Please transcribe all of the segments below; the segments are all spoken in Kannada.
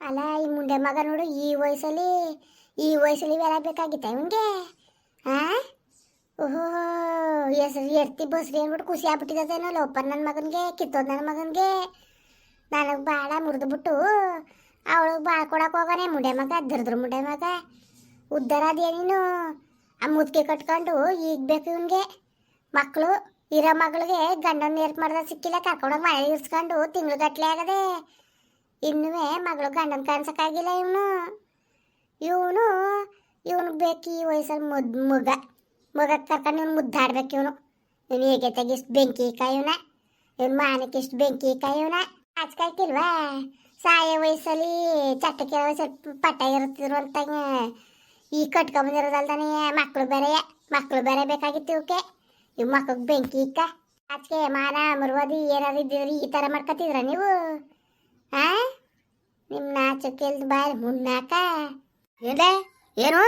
ಅಲ್ಲ, ಈ ಮುಂಡೆ ಮಗ ನೋಡು, ಈ ವಯಸ್ಸಲ್ಲಿ ಈ ವಯಸ್ಸಲ್ಲಿ ಇವೆಲ್ಲ ಬೇಕಾಗಿತ್ತ ಇವನ್ಗೆ? ಆ? ಓಹೋ ಹೆಸರು ಎರ್ತಿ ಬಸ್ರಿ ಅಂದ್ಬಿಟ್ಟು ಖುಷಿ ಆಗ್ಬಿಟ್ಟಿದ್ದೇನೋ ಲೋಪ ನನ್ನ ಮಗನಿಗೆ, ಕಿತ್ತೋದು ನನ್ನ ಮಗನಿಗೆ. ನನಗೆ ಭಾಳ ಮುರಿದು ಬಿಟ್ಟು ಅವಳಿಗೆ ಭಾಳ ಕೊಡಕ್ಕೆ ಹೋಗಾನೆ ಮುಂಡೆ ಮಗ, ದರ್ದ್ರ ಮುಂಡೆ ಮಗ. ಉದ್ದಾರ ಅದೇ ನೀನು? ಆ ಮುದ್ಕೆ ಕಟ್ಕೊಂಡು ಈಗ ಬೇಕು ಇವನ್ಗೆ. ಮಕ್ಕಳು ಇರೋ ಮಗಳಿಗೆ ಗಂಡನ ನೇರ್ಪು ಮಾಡ್ದ ಸಿಕ್ಕಿಲ್ಲ, ಕರ್ಕೊಂಡೋಗಿ ಮಳೆ ಇರ್ಸ್ಕೊಂಡು ತಿಂಗಳು ಗಟ್ಟಲೆ ಆಗದೆ. ಇನ್ನುವೇ ಮಗಳು ಗಂಡನ ಕಾಣಿಸೋಕ್ಕಾಗಿಲ್ಲ ಇವನು. ಇವನು ಇವನು ಬೇಕು ಈ ವಯಸ್ಸಲ್ಲಿ ಮುದ್, ಮುಗ. ಮುಗ ಕರ್ಕೊಂಡು ಇವನು ಮುದ್ದಾಡ್ಬೇಕು ಇವನು. ಇವನು ಹೇಗೆ ತೆಗಿಷ್ಟು ಬೆಂಕಿ ಕಾಯವನ ಇವನು? ಮಾನಕ್ಕೆ ಇಷ್ಟು ಬೆಂಕಿ ಕಾಯವನ ಹಚ್ಕಾಯ್ತಿಲ್ವಾ ಸಾಯ ವಯಸ್ಸಲ್ಲಿ ಚಟ್ಟಕ್ಕೆ ಸ್ವಲ್ಪ ಪಟ್ಟ ಇರುತ್ತಿದ್ರು ಅಂತ ಈ ಕಟ್ಕೊಂಬಂದಿರೋದಲ್ದಾನೆ ಮಕ್ಕಳು ಬೇರೆ ಮಕ್ಕಳು ಬೇರೆ ಬೇಕಾಗಿತ್ತು ಇವಕ್ಕೆ ಇವ್ ಮಕ್ಕಳಿಗೆ ಬೆಂಕಿ ಇಕ್ಕ. ಆಚೆ ಮಾನ, ಮುರುವಾದಿ ಏನಾದ್ರು ಇದ್ದಿದ್ರೆ ಈ ಥರ ಮಾಡ್ಕೊತಿದ್ರ ನೀವು? ಆ ನಿಮ್ಮ ನಾಚಕ್ಕೆಲ್ದು ಬಾಯ್ ಮುನ್ನಾಕ ಏನೆ ಏನು?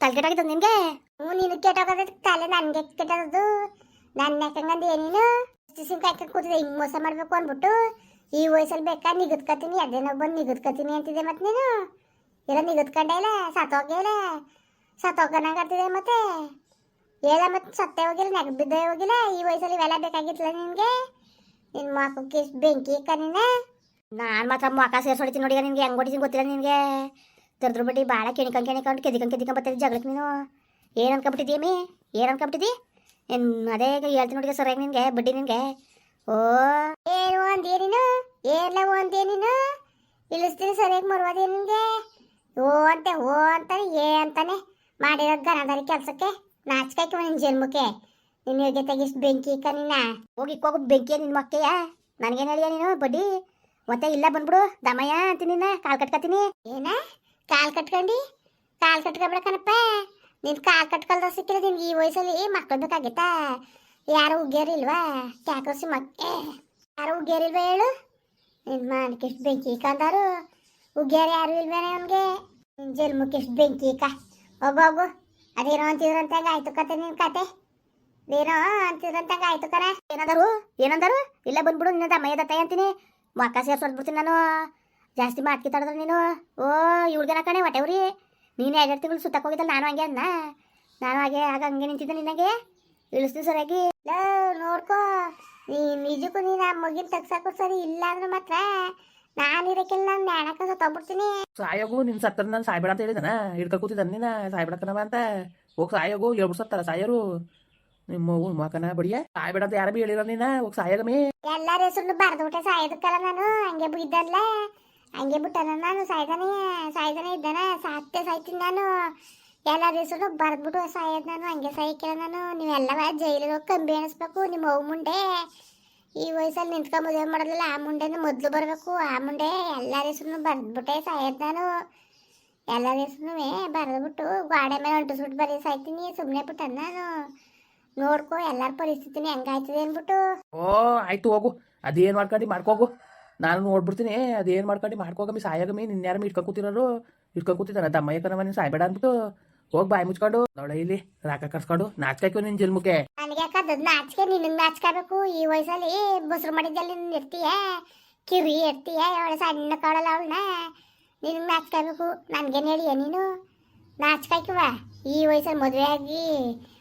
ತಲೆ ಕೆಟ್ಟಾಗಿತ್ತು ನಿನ್ಗೆ? ಹ್ಞೂ, ನೀನು ಕೆಟ್ಟೋಗದ ತಲೆ ನನಗೆ ಕೆಟ್ಟದ್ದು. ನನ್ನ ಯಾಕಂಗಂದು ಏನೇನು ಸಿಂಕ ಹಾಕಿ ಕೂತಿದೆ ಹಿಂಗೆ ಮೋಸ ಮಾಡಬೇಕು ಅಂದ್ಬಿಟ್ಟು. ಈ ವಯಸ್ಸಲ್ಲಿ ಬೇಕಾ ನಿಗದ್ಕತೀನಿ ಅದೇನೋ ಬಂದು ನಿಗದ್ಕತೀನಿ ಅಂತಿದೆ ಮತ್ತೆ ನೀನು. ಇಲ್ಲ ನಿಗದ್ಕೊಂಡೆ ಇಲ್ಲ ಸತ್ತೋಗಿಲ್ಲ ಸತ್ತೋಗನಾಗತ್ತಿದೆ ಮತ್ತೆ. ಎಲ್ಲ ಮತ್ತೆ ಸತ್ತೇ ಹೋಗಿಲ್ಲ ನೆಗ ಬಿದ್ದೇ ಹೋಗಿಲ್ಲ. ಈ ವಯಸ್ಸಲ್ಲಿ ಇವೆಲ್ಲ ಬೇಕಾಗಿತ್ತಲ್ಲ ನಿನಗೆ? ನಿನ್ನ ಮಾಕು ಎಷ್ಟು ಬೆಂಕಿ ಇಕ್ಕ ನೀನು ನಾನು ಮಾತ್ರ ಮೊಕ ಸೇರ್ಸೊಡಿತೀನಿ ನೋಡಿ ನಿನಗೆ ಹೆಂಗೆ ಹೊಡಿತೀನಿ ಗೊತ್ತಿಲ್ಲ ನಿನಗೆ. ತೆರೆದ್ರ ಬಡ್ಡಿ ಭಾಳ ಕೆಣಿಕೊಂಡು ಕೆಣಿಕೊಂಡು ಕೆದಿಕೊಂಡು ಕೆದಿಕೊಂಡು ಬರ್ತಿದ್ದೆ ಜಗಳಕ್ಕೆ ನೀನು. ಏನು ಅನ್ಕೊಂಬಿಟ್ಟಿದ್ದೀಯ ಮೀ? ಏನು ಅನ್ಕೊಂಬಿಟ್ಟಿದ್ದಿ ಏನು ಅದೇ ಈಗ ಹೇಳ್ತೀನಿ ನೋಡಿ ಸರಿಯಾಗಿ ನಿನಗೆ ಬಡ್ಡಿ ನಿನಗೆ. ಓ. ಏನು ಅಂದೇ ನೀನು? ಏನೆಲ್ಲ ಅಂದೇ ನೀನು? ಇಳಿಸ್ತೀನಿ ಸರಿಯಾಗಿ ಮರುವಾದಿ ನಿನಗೆ. ಓ ಅಂತೆ ಓ ಅಂತಾನೆ ಏ ಅಂತಾನೆ ಮಾಡಿರೋ ಗನದಾರಿ ಕೆಲಸಕ್ಕೆ. ನಾಚ್ಕಾಯ್ಕ ನಿನ್ ಜನ್ಮಕ್ಕೆ. ನಿನ್ನ ಹೇಗೆ ತೆಗಿಸ್ ಬೆಂಕಿ ಇಕ್ಕ ನಿನ್ನ. ಹೋಗಿ ಹೋಗು ಬೆಂಕಿ ನಿನ್ನ ಮಕ್ಕೆಯ. ನನಗೇನು ಹೇಳಿಯ ನೀನು ಬಡ್ಡಿ? ಮತ್ತೆ ಇಲ್ಲ ಬಂದ್ಬಿಡು. ದಮಯ್ಯ ಅಂತೀನಿ ಕಾಲ್ ಕಟ್ಕತೀನಿ. ಏನ? ಕಾಲ್ ಕಟ್ಕೊಂಡಿ? ಕಾಲ್ ಕಟ್ಕೊಬಿಡಕನಪ್ಪ ನಿನ್ ಕಾಲ್ ಕಟ್ಕೊಳ್ದ ಸಿಕ್ಕಿಲ್ಲ ನಿನ್ಗೆ ಈ ವಯಸ್ಸಲ್ಲಿ. ಮಕ್ಕಳು ಬೇಕಾಗಿತ್ತಾ? ಯಾರು ಉಗ್ಗ್ಯಾರಿಲ್ವಾ ಕ್ಯಾಕೋಸಿ ಮಕ್ಕೆ ಯಾರು ಉಗ್ಗ್ಯಾರಿಲ್ವಾ ಹೇಳು? ನಿನ್ ಮಾನಕ್ಕೆ ಎಷ್ಟು ಬೆಂಕಿ ಕಂದಾರು ಉಗ್ಗ್ಯಾರು ಯಾರು ಇಲ್ವೇನೆ ಅವನಿಗೆ? ನಿನ್ ಜನ್ಮಕ್ಕೆ ಎಷ್ಟು ಬೆಂಕಿ ಕ? ಒಬ್ಬೊಬ್ಬು ಅದೇನೋ ಅಂತಿದ್ರಂತ, ಆಯ್ತು ಕತೆ ನಿನ್ ಕತೆ. ಏನೋ ಅಂತಿದ್ರಂತ, ಆಯ್ತು ಕರ. ಏನಂದರು? ಏನಂದರು? ಇಲ್ಲ ಬಂದ್ಬಿಡು, ನಿನ್ನ ದಮ್ಮಯ್ಯ ದತ್ತಯ್ಯ ಅಂತೀನಿ. ಮಕ್ಕ ಸೇರ್ಸೋದ್ಬಿಡ್ತೀನಿ ನಾನು. ಜಾಸ್ತಿ ಮಾತ್ಕಿ ತಡದ್ರ ನೀನು. ಓ, ಇವ್ಳಿಗೆನ ಕಣೆ ಹೊಟ್ಟೆವ್ರಿ ನೀನು ಎರಡು ತಿಂಗಳು ಸುತ್ತಕ್ಕೆ ಹೋಗಿದ್ದಲ್ಲ ನಾನು ಹಂಗೆ ಅನ್ನ ನಾನು ಹಾಗೆ ಆಗ ಹಂಗೆ ನಿಂತಿದ್ದೆ ನಿನಗೆ ಇಳಿಸ್ತೀನಿ ಸರಿಯಾಗಿ. ಲೋ, ನೋಡ್ಕೋ. ನೀ ನಿಜಕ್ಕೂ ನೀನು ಆ ಮಗಿನ ತಗ್ಸಕ್ಕೂ ಸರಿ ಇಲ್ಲ ಅಂದ್ರೆ ಮಾತ್ರ ನಾನು ಇರಕ್ಕಿಲ್ಲ ನಾನು ನ್ಯಾಣಕ್ಕೆ ಸತ್ತೋಗ್ಬಿಡ್ತೀನಿ. ಸಾಯೋಗು, ನಿನ್ ಸತ್ತರ ನಾನು ಸಾಯ್ಬೇಡ ಅಂತ ಹೇಳಿದಾನ. ಹಿಡ್ಕ ಕೂತಿದ್ದಾನೆ ನೀನು. ಸಾಯ್ಬೇಡಕನವ ಅಂತ. ಹೋಗಿ ಸಾಯೋಗು ಹೇಳ್ಬಿಡ್ಸತ್ತಾರ ಸಾಯರು. ನಿಮ್ಮ ಮಕನ ಬಡಿಯ? ಸಾಯ್ಬೇಡ ಅಂತ ಯಾರ ಬಿ ಹೇಳಿರ ನೀನ? ಹೋಗಿ ಸಾಯಗಮಿ. ಎಲ್ಲರ ಹೆಸರು ಬರ್ದ್ಬಿಟ್ಟೆ ಸಾಯದಕ್ಕಲ್ಲ ನಾನು. ಹಂಗೆ ಬಿದ್ದಲ್ಲ. ಹಂಗೆ ಬಿಟ್ಟನ ನಾನು, ಸಾಯ್ದಾನೆ ಸಾಯ್ದಾನೆ ಇದ್ದಾನ. ಸಾತ್ತೆ ಸಾಯ್ತೀನಿ ನಾನು. ಎಲ್ಲರ ಹೆಸರು ಬರ್ದ್ಬಿಟ್ಟು ಸಾಯೋದು ನಾನು. ಹಂಗೆ ಸಾಯ್ಕಿಲ್ಲ ನಾನು. ನೀವೆಲ್ಲ ಜೈಲಿಗೆ ಹೋಗಿ ಕಂಬಿ ಎಣಿಸ್ಬೇಕು ನಿಮ್ಮ ಅವ್ವ ಮುಂಡೆ. ಈ ವಯಸ್ಸಲ್ಲಿ ನಿಂತ್ಕೊಂಡು ಮದುವೆ ಮಾಡೋದಿಲ್ಲ, ಆ ಮುಂಡೆನ ಮೊದಲು ಬರಬೇಕು. ಆ ಮುಂಡೆ ಎಲ್ಲರ ಹೆಸರು ಬರ್ದ್ಬಿಟ್ಟೆ ಸಾಯೋದು ನಾನು. ಎಲ್ಲರ ಹೆಸರು ಬರೆದ್ಬಿಟ್ಟು ಗಾಡೆ ಮೇಲೆ ಹೊಂಟಿಸ್ಬಿಟ್ಟು ಬರೀ ಸಾಯ್ತೀನಿ. ಸುಮ್ಮನೆ ಬಿಟ್ಟ ನಾನು. ನೋಡ್ಕೊ ಎಲ್ಲಾರ ಪರಿಸ್ಥಿತಿನ ಹೆಂಗಾಯ್ತದೆ ಅನ್ಬಿಟ್ಟು ಓ ಆಯ್ತು ಹೋಗು. ಅದೇನ್ ಮಾಡ್ಕೊಂಡು ಮಾಡ್ಕೋಗು. ನಾನು ನೋಡ್ಬಿಡ್ತೀನಿ ಅದೇನ್ ಮಾಡ್ಕೊಂಡು ಮಾಡ್ಕೋಗಮಿ ಸಾಯಗಮಿ ನಿನ್ನ ಯಾರು ಇಟ್ಕೊಂಡು ಕೂತಿರೋರು? ಇಟ್ಕೊಂಡು ಕೂತಿದಾರ. ದಮ್ಮಯ್ಯ ಕನವ ನೀನು ಸಾಯ್ಬೇಡ ಅನ್ಬಿಟ್ಟು ಹೋಗಿ ಬಾಯಿ ಮುಚ್ಕೊಂಡು ನೋಡ ಇಲ್ಲಿ ರಾಕ ಕರ್ಸ್ಕೊಂಡು ನಾಚ್ಕಾಯ್ತು ನಿನ್ ಜನ್ಮಕ್ಕೆ. ನನಗೆ ಯಾಕದ್ ನಾಚಿಕೆ? ನಿನ್ನ ನಾಚ್ಕೋಬೇಕು. ಈ ವಯಸ್ಸಲ್ಲಿ ಬಸ್ರು ಮಾಡಿದ್ದಲ್ಲಿ ನಿನ್ ಇರ್ತೀಯ? ಕಿರಿ ಇರ್ತೀಯ? ಅವಳ ಸಣ್ಣ ಕಾಳಲ್ಲ ಅವಳನ್ನ ನಿನ್ನ ನಾಚ್ಕೋಬೇಕು. ನನ್ಗೇನು ಹೇಳಿಯ ನೀನು? ನಾಚ್ಕಾಯ್ಕವ ಈ ವಯಸ್ಸಲ್ಲಿ ಮದುವೆ ಆಗಿ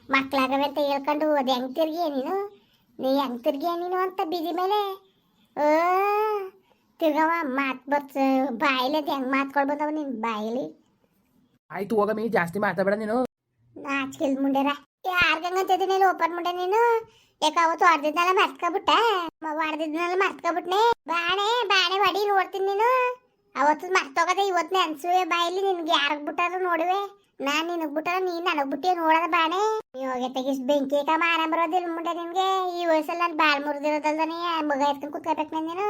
ಮಕ್ಕಳಾಗವೆ ಅಂತ ಹೇಳ್ಕೊಂಡು ಅದು ಹೆಂಗೆ ತಿರ್ಗಿಯ ನೀನು? ನೀ ಹೆಂಗೆ ತಿರ್ಗಿಯ ನೀನು ಅಂತ ಬೀದಿ ಮೇಲೆ? ಓ ತಿರ್ಗವ ಮಾತು ಬರ್ತ ಬಾಯಿಲಿ ಅದು ಹೆಂಗೆ ಮಾತ್ಕೊಳ್ಬೋದವ ನಿನ್ನ ಬಾಯಿಲಿ ಆಯ್ತು ಹೋಗಮಿ ಜಾಸ್ತಿ ಮಾತಾಡಬೇಡ ನೀನು. ನಾಚಿಕೆಲ್ ಮುಂಡೆರ. ಯಾರ್ಗಂಗಂತಿದ್ದೀನಿ ಓಪನ್ ಮುಂಡೆ ನೀನು. ಯಾಕ ಅವತ್ತು ಹೊಡೆದಿದ್ನೆಲ್ಲ ಮರ್ತ್ಕೊಬಿಟ್ಟ ಹೊಡೆದಿದ್ನೆಲ್ಲ ಮರ್ತ್ಕೊಬಿಟ್ನೆ ಬಾಣೆ ಬಾಣೆ ಹೊಡಿ ನೋಡ್ತೀನಿ ನೀನು. ಅವತ್ತು ಮರ್ತೋಗದೆ ಇವತ್ತು ನೆನ್ಸುವೆ ಬಾಯಲ್ಲಿ ನಿನ್ಗೆ ಯಾರಿಗೆ ಬಿಟ್ಟಾರು ನೋಡುವೆ? ನಾನ್ ನಿನಗ್ ಬಿಟ್ಟಾರ ನೀನ್ ನನಗ್ ಬಿಟ್ಟಿ ನೋಡದ ಬಾಣೆ? ಯೋಗ ತೆಗಿಸ್ ಬೆಂಕಿ ಕಮ ಮಾನ ಬರೋದಿಲ್ಲ ಮುಂಡೆ ನಿನ್ಗೆ? ಈ ವಯಸ್ಸಲ್ಲಿ ನಾನು ಬಾಳ್ ಮುರಿದಿರೋದಲ್ದನೆ ಮಗ ಎತ್ಕೊಂಡು ಕುತ್ಕೋಬೇಕು ನೀನು?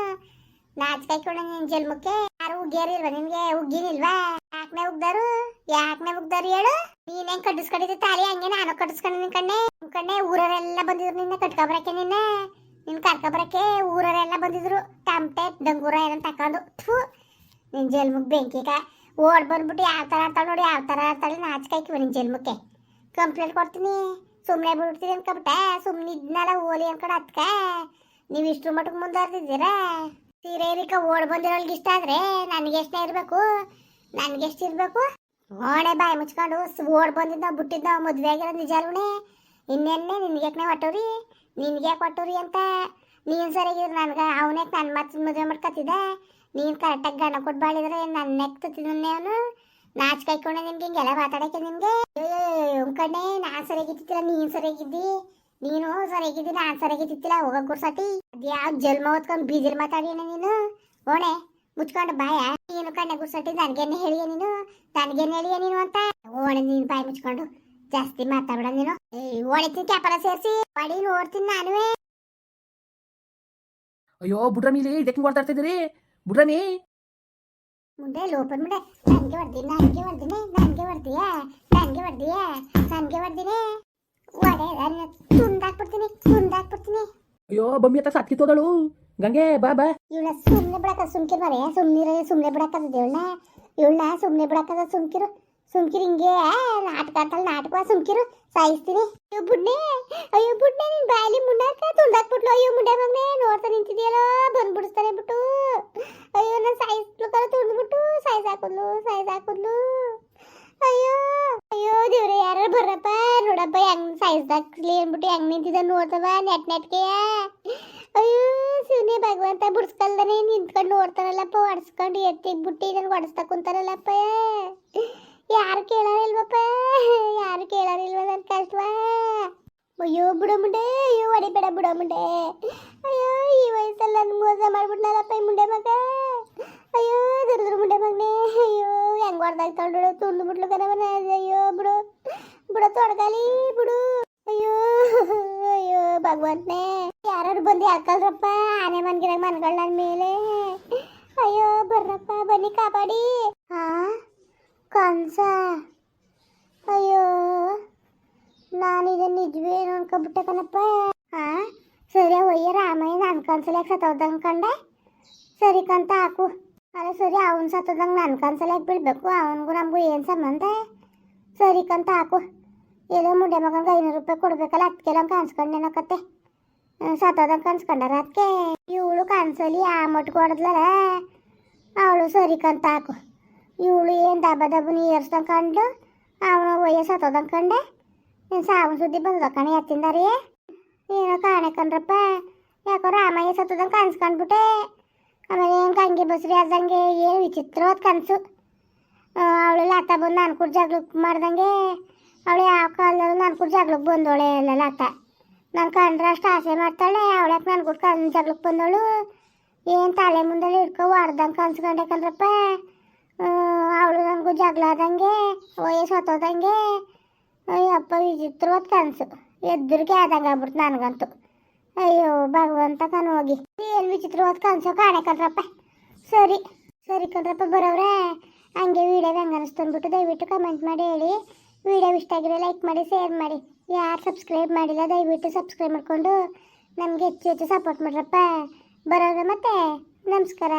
ನಾಚ್ಕಾಯ್ಕೊಂಡು ನಿನ್ ಜಲ್ಮುಕ್ಕೆ ಯಾರು ಉಗ್ಗಿಯರಿಲ್ವಾ ನಿನ್ಗೆ? ಉಗ್ಗಿನಿಲ್ವಾ ಯಾಕನೆ ಉಗ್ದಾರು ಯಾಕನೆ ಉಗ್ದಾರು ಹೇಳು? ನೀನ್ ಹೆಂಗ್ ಕಟ್ಟಿಸ್ಕೊಂಡಿದ್ದೆ ತಾಲಿ ಹಂಗೆ ನಾನು ಕಟ್ಟಿಸ್ಕೊಂಡು ನಿನ್ ಕಣ್ಣೆ? ನಿನ್ ಕಣ್ಣೆ ಊರವರೆಲ್ಲ ಬಂದಿದ್ರು ನಿನ್ನ ಕಟ್ಕೊಬರಕ್ಕೆ ನಿನ್ನ? ನಿನ್ ಕರ್ಕೊಬರಕ್ಕೆ ಊರವರೆಲ್ಲ ಬಂದಿದ್ರು? ಟಮಟೆ ಡಂಗೂರ ಏನಂತ ತಕೊಂಡು ಥೂ! ನಿನ್ ಜಲ್ಮಕ್ ಬೆಂಕಿಗ ಓಡ್ ಬಂದ್ಬಿಟ್ಟು ಯಾವ ಥರ ಆಡ್ತಾಳೆ ನೋಡಿ, ಯಾವ ಥರ ಆಡ್ತಾಳೆ ನಾಚಿಕಾಯ್ಕಿವ ನಿನ್ ಜಲ್ಮಕ್ಕೆ. ಕಂಪ್ಲೇಂಟ್ ಕೊಡ್ತೀನಿ ಸುಮ್ಮನೆ ಬಿಡ್ತೀನಿ ಅನ್ಕೊಬಿಟ್ಟೆ ಸುಮ್ಮನೆ ಇದ್ನಲ್ಲ ಓಲಿ ಅನ್ಕೊಂಡು ಅದಕ್ಕೆ ನೀವು ಇಷ್ಟು ಮಟ್ಟಕ್ಕೆ ಮುಂದುವರೆದಿದ್ದೀರಾ ಸೀರೆ ಇರಿಕ ಓಡ್ ಬಂದಿರೋಳ್ಗೆ ಇಷ್ಟ ಆದ್ರೆ ನನಗೆ ಎಷ್ಟೇ ಇರಬೇಕು? ನನಗೆ ಎಷ್ಟು ಇರಬೇಕು? ಓಣೆ ಬಾಯಿ ಮುಚ್ಕೊಂಡು ಓಡ್ ಬಂದಿದ್ದ ಬಿಟ್ಟಿದ್ದ ಮದುವೆ ಆಗಿರೋ ನಿಜ ಅಲ್ವಣೆ ಇನ್ನೆನ್ನೆ ನಿನ್ಗ್ಯಾಕೆ ಹೊಟ್ಟವ್ರಿ ನಿನ್ಗ್ಯಾಕೆ ಕೊಟ್ಟವ್ರಿ ಅಂತ? ನೀನು ಸರಿಯಾಗಿದ್ರು ನನಗೆ, ಅವನೇ ನನ್ನ ಮತ್ತೆ ಮದುವೆ ಮಾಡ್ಕೊತಿದ್ದ ನೀನು ಕರೆಕ್ಟಾಗಿ ಗಂಡ ಕೊಟ್ಟು ಬಾಳಿದ್ರೆ ನನ್ನ ನೆಕ್ತಿದ್ದೆ ಅವನು. ನಾಚ್ ಕೈಕೊಂಡೆ ನಿನ್ಗೆ ಹಿಂಗೆಲ್ಲ ಮಾತಾಡಕ್ಕೆ ನಿನ್ಗೆ ಕಣ್ಣೆ ನಾನು ಸರಿಯಾಗಿದ್ದಿಲ್ಲ ನೀನ್ ಸರಿಯಾಗಿದ್ದಿ ನೀನು ಸರಿಯಾಗಿದ್ದಿ ನಾನು ಸರಿಯಾಗಿದ್ದಿಲ್ಲ ಹೋಗೋ ಗುರ್ಸಟಿ ಅದ್ಯಾವ ಜಲ್ಮ ಓದ್ಕೊಂಡು ಬೀದಿರ್ ಮಾತಾಡಿನ ನೀನು ಓಣೆ ಮುಚ್ಕೊಂಡು ಬಾಯ ನೀನು ಕಣ್ಣೆ ಗುರ್ಸಟಿ ನನಗೇನು ಹೇಳಿಯ ನೀನು ನನಗೇನು ಹೇಳಿಯ ನೀನು ಅಂತ ಓಣೆ ನೀನು ಬಾಯಿ ಮುಚ್ಕೊಂಡು ಜಾಸ್ತಿ ಮಾತಾಡ್ಬೇಡ ನೀನು ಏಯ್ ಓಣಿತೀನಿ ಕ್ಯಾಪರ ಸೇರಿಸಿ ಬಡಿ ನೋಡ್ತೀನಿ ನಾನುವೇ ಅಯ್ಯೋ ಬುಡ್ರಮಿ ಇಲ್ಲಿ ಇದಕ್ಕೆ ಕೊಡ್ತಾ ಬುಡ್ರಮಿ ಮುಂದೆ ಲೋಪನ್ ಮುಂದೆ. ನನ್ಗೆ ಹೊಡ್ದಿನಿ ನನ್ಗೆ ಹೊಡ್ದಿನಿ ನನ್ಗೆ ಹೊಡ್ದಿಯ ನನ್ಗೆ ಹೊಡ್ದಿಯ ನನ್ಗೆ ಹೊಡ್ದಿನಿ ಒಡೆ ತುಂದಾಕ್ಬಿಡ್ತೀನಿ ತುಂದಾಕ್ಬಿಡ್ತೀನಿ ಅಯ್ಯೋ ಬಮ್ಮಿ ಹತ್ರ ಸತ್ಕಿತ್ತೋದಳು ಗಂಗೆ ಬಾ ಬಾ. ಇವಳ ಸುಮ್ಮನೆ ಬಿಡಕ ಸುಮ್ಕಿರ್ ಮರೆ. ಸುಮ್ನಿರ ಸುಮ್ಮನೆ ಬಿಡಕ್ಕದ ಇವಳನ್ನ ಇವಳನ್ನ ಸುಮ್ಮನೆ ಬಿಡಕ್ಕದ ಸುಮ್ಕಿರು. ಸುಮ್ಕಿರು ಹಿಂಗೆ ನಾಟಕ ಅಂತಲ್ಲ ನಾಟಕ, ಸುಮ್ಕಿರು, ಸಾಯಿಸ್ತೀನಿ. ಅಯ್ಯೋ ಬುಡ್ನೆ ಅಯ್ಯೋ ಬುಡ್ನೆ ನಿನ್ ಬಾಯಲ್ಲಿ ಮುಂಡಾಕ ತುಂಡಾಕ್ಬಿಟ್ಲು ಅಯ್ಯೋ ಮುಂಡೆ ಮಗನೆ ನೋಡ್ತಾ ಬಂದು ಬಂದ್ಬಿಡಿಸ್ತಾನೆ ಬಿಟ್ಟು. ಅಯ್ಯೋ ನಾನು ಸಾಯಿಸ್ಲು ಕರ ತುಂಡ್ಬಿಟ್ಟು ಸಾಯಿಸಾಕುದ್ಲು ಸಾಯಿಸಾಕುದ್ಲು ಅಯ್ಯೋ ಅಯ್ಯೋ ದೇವ್ರೆ, ಯಾರು ಬರ್ರಪ್ಪ, ನೋಡಪ್ಪ, ಹೆಂಗ್ ಸಾಯಿಸ್ದಾಕ್ಲಿ ಅಂದ್ಬಿಟ್ಟು ಹೆಂಗ್ ನಿಂತಿದ್ದ ನೋಡ್ತವ, ನೆಟ್ ನೆಟ್ಗೆ. ಅಯ್ಯೋ, ಶಿವನೇ ಭಗವಂತ, ಬುಡ್ಸ್ಕಲ್ದನೆ ನಿಂತ್ಕೊಂಡು ನೋಡ್ತಾರಲ್ಲಪ್ಪ, ಒಡ್ಸ್ಕೊಂಡು ಎತ್ತಿಗೆ ಬುಟ್ಟಿ ನನ್ಗೆ ಒಡಿಸ್ತಾ ಕುಂತಾರಲ್ಲಪ್ಪ. ಯಾರು ಕೇಳಾರಿಲ್ವಪ್ಪ? ಯಾರು ಕೇಳಾರಿಲ್ವ ನನ್ನ ಕಷ್ಟವ ಅಯ್ಯೋ, ಬಿಡೋ ಮುಂಡೆ, ಅಯ್ಯೋ ಹೊಡಿಬೇಡ ಬಿಡೋ ಮುಂಡೆ. ಅಯ್ಯೋ, ಈ ವಯಸ್ಸಲ್ಲಿ ನನ್ನ ಮೋಸ ಮಾಡ್ಬಿಟ್ನಲ್ಲಪ್ಪ ಈ ಮುಂಡೆ ಮಗ. ಅಯ್ಯೋ ದುರ್ದ್ರ ಮುಂಡೆ ಮಗನೇ. ಅಯ್ಯೋ, ಹೆಂಗ್ ಹೊಡ್ದಾಗ ತೊಗೊಂಡು ತುಂಡು ಬಿಡ್ಲು ಕನವನ ಅಯ್ಯೋ, ಬಿಡು, ಬಿಡೋ ತೊಡ್ಗಾಲಿ, ಬಿಡು. ಅಯ್ಯೋ ಅಯ್ಯೋ, ಭಗವಂತನೇ. ಯಾರು ಬಂದು ಹಾಕಲ್ರಪ್ಪ ಆನೆ ಮನ್ಗಿರ ಮನ್ಗಳ ನನ್ನ ಮೇಲೆ. ಅಯ್ಯೋ, ಬರ್ರಪ್ಪ, ಬನ್ನಿ ಕಾಪಾಡಿ. ಹಾ ಕನ್ಸ? ಅಯ್ಯೋ ನಾನು ಇದನ್ನ ನಿಜವೇನು ಅನ್ಕೊಬಿಟ್ಟೆ ಕಣಪ್ಪ. ಹಾ ಸರಿ ಒಯ್ಯ ರಾಮಯ್ಯ ನನ್ನ ಕನ್ಸಲ್ಯಾಕ ಸತ್ತೋದಂಗೆ ಕಂಡೆ. ಸರಿ ಕಂತ ಹಾಕು. ಅಲ್ಲ ಸರಿ, ಅವನು ಸತ್ತೋದಂಗೆ ನನ್ನ ಕನ್ಸಲ್ಯಾಕ ಬಿಡಬೇಕು, ಅವನಿಗೂ ನಮಗೂ ಏನು ಸಂಬಂಧ? ಸರಿ ಕಂತ ಹಾಕು. ಏನೋ ಮುಂಡೆ ಮಗನಿಗೆ ಐನೂರು ರೂಪಾಯಿ ಕೊಡ್ಬೇಕಲ್ಲ ಅದಕ್ಕೆಲ್ಲ ಕಾಣಿಸ್ಕೊಂಡೇನೋ ಕತೆ. ಸತ್ತೋದಂಗೆ ಕಾಣಿಸ್ಕೊಂಡಾರ ಅದಕ್ಕೆ ಇವಳು ಕನ್ಸಲಿ ಆ ಮಟ್ಗೆ ಹೊಡೆದ್ಲಲ್ಲ ಅವಳು ಸರಿ ಕಂತ ಹಾಕು. ಇವಳು ಏನು ದಬ್ಬ ದಬ್ಬನಿ ಏರ್ಸ್ದಂಕಂಡು ಅವನು ಒಯ್ಯ ಹತ್ತೋದಂಕಂಡೆ ಕಂಡೆ? ನೀನು ಸಾವು ಸುದ್ದಿ ಬಂದ ಕಣೆ ಎತ್ತಿಂದಾರಿ ಏನೋ ಕಾಣೆ ಕಣ್ರಪ್ಪ. ಯಾಕೋ ರಾಮಯ್ಯ ಸತ್ತೋದಂಗೆ ಕನ್ಸ್ಕೊಂಡ್ಬಿಟ್ಟೆ ಆಮೇಲೆ ಏನು ಗಂಗೆ ಬಸ್ರಿ ಆದಂಗೆ ಏನು ವಿಚಿತ್ರವಾದ ಕನಸು. ಅವಳು ಲಾತ ಬಂದು ನಾನು ಕೂಡ ಮಾಡ್ದಂಗೆ. ಅವಳು ಯಾವ ಕಾಲದಲ್ಲೂ ನಾನು ಕೂಡ ಜಗ್ಲಕ್ಕೆ ಬಂದವಳೆ ಎಲ್ಲ ಲಾತ. ನಾನು ಕಂಡ್ರೆ ಅಷ್ಟು ಆಸೆ ಮಾಡ್ತಾಳೆ ಅವಳ್ಯಾಕೆ ನಾನು ಕೂಡ ಕಣ್ ಜಗ್ಲಕ್ಕೆ ಬಂದವಳು ಏನು ತಲೆ ಮುಂದೆ ಹಿಡ್ಕೊ ಹೊಡ್ದಂಗೆ ಕನ್ಸ್ಕೊಂಡೆ ಕಣ್ರಪ್ಪ. ಅವಳು ನನಗೂ ಜಗಳ ಆದಂಗೆ, ವಯಸ್ಸು ಹತ್ತೋದಂಗೆ ಅಯ್ಯಪ್ಪ ವಿಚಿತ್ರವಾದ ಕನಸು. ಎದುರಿಗೆ ಆದಂಗೆ ಆಗ್ಬಿಡ್ತು ನನಗಂತೂ. ಅಯ್ಯೋ, ಭಗವಂತ ಕಣ ಹೋಗಿ. ಏನು ವಿಚಿತ್ರವಾದ ಕನಸು ಕಾಣೆ ಕಣ್ರಪ್ಪ. ಸರಿ ಸರಿ ಕಣ್ರಪ್ಪ ಬರೋವ್ರೆ, ಹಂಗೆ ವೀಡಿಯೋ ಹೆಂಗೆ ಅನಿಸ್ತಂದ್ಬಿಟ್ಟು ದಯವಿಟ್ಟು ಕಮೆಂಟ್ ಮಾಡಿ ಹೇಳಿ. ವಿಡಿಯೋ ಇಷ್ಟ ಆಗಿರೋ ಲೈಕ್ ಮಾಡಿ ಶೇರ್ ಮಾಡಿ. ಯಾರು ಸಬ್ಸ್ಕ್ರೈಬ್ ಮಾಡಿಲ್ಲ, ದಯವಿಟ್ಟು ಸಬ್ಸ್ಕ್ರೈಬ್ ಮಾಡಿಕೊಂಡು ನಮಗೆ ಹೆಚ್ಚು ಹೆಚ್ಚು ಸಪೋರ್ಟ್ ಮಾಡ್ರಪ್ಪ. ಬರೋವ್ರೆ ಮತ್ತೆ, ನಮಸ್ಕಾರ.